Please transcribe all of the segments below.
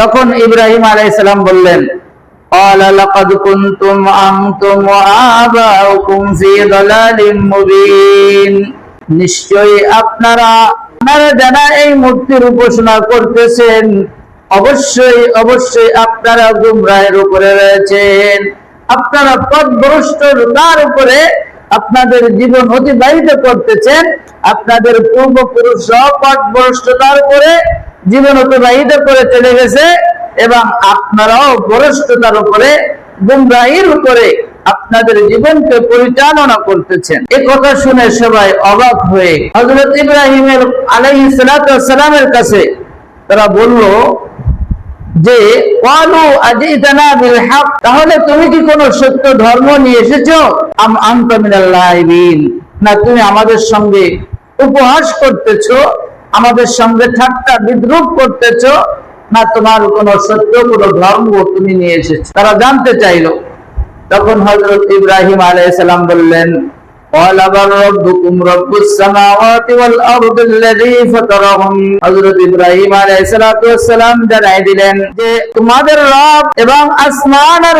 তখন ইব্রাহিম আলাইসালাম বললেন নিশ্চয়ই আপনারা আপনারা যারা এই মূর্তির উপাসনা করতেছেন, অবশ্যই অবশ্যই আপনারা গুমরাহের উপরে রয়েছেন। আপনারা পদভ্রষ্টর তার উপরে আপনাদের জীবন অতিবাহিত করতেছেন। আপনাদের পূর্বপুরুষ পথ ভ্রষ্টতার উপরে জীবন অতিবাহিত করে চলে গেছে এবং আপনারাও ভ্রষ্টতার উপরে গুমরাহির উপরে আপনাদের জীবনকে পরিচালনা করতেছেন। এ কথা শুনে সবাই অবাক হয়ে হজরত ইব্রাহিমের আলাইহি সালামের কাছে তারা বলল, যে তাহলে তুমি কি কোন সত্য ধর্ম নিয়ে এসেছ? না তুমি আমাদের সঙ্গে উপহাস করতেছো? আমাদের সঙ্গে ঠাট্টা বিদ্রুপ করতেছ, না তোমার কোনো সত্য, কোনো ধর্ম তুমি নিয়ে এসেছ? তারা জানতে চাইল। তখন হজরত ইব্রাহিম আলাইসালাম বললেন তোমাদের রব এবং আসমান আর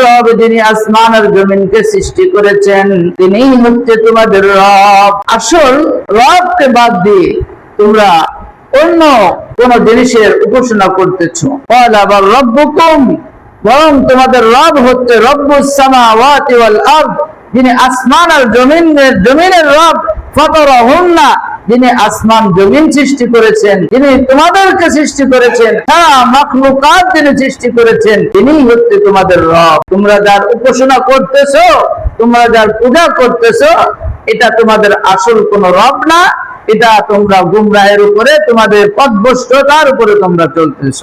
রব যিনি আসমান আর জমিনকে সৃষ্টি করেছেন তিনি হচ্ছে তোমাদের রব। আসল রবকে বাদ দিয়ে তোমরা অন্য কোন জিনিসের উপাসনা করতেছ। বরং তোমাদের রব হচ্ছে ওয়াল যিনি আসমান আর জমিনের জমিনের রব যিনি আসমান জমিন সৃষ্টি করেছেন, যিনি তোমাদেরকে সৃষ্টি করেছেন মখলুকাত তিনি সৃষ্টি করেছেন তিনি হচ্ছে তোমাদের রব। তোমরা যার উপাসনা করতেছো, তোমরা যার পূজা করতেছো, এটা তোমাদের আসল কোনো রব না এটা তোমরা গুমরাহের উপরে তোমাদের পথভ্রষ্টতার উপরে তোমরা চলতেছো।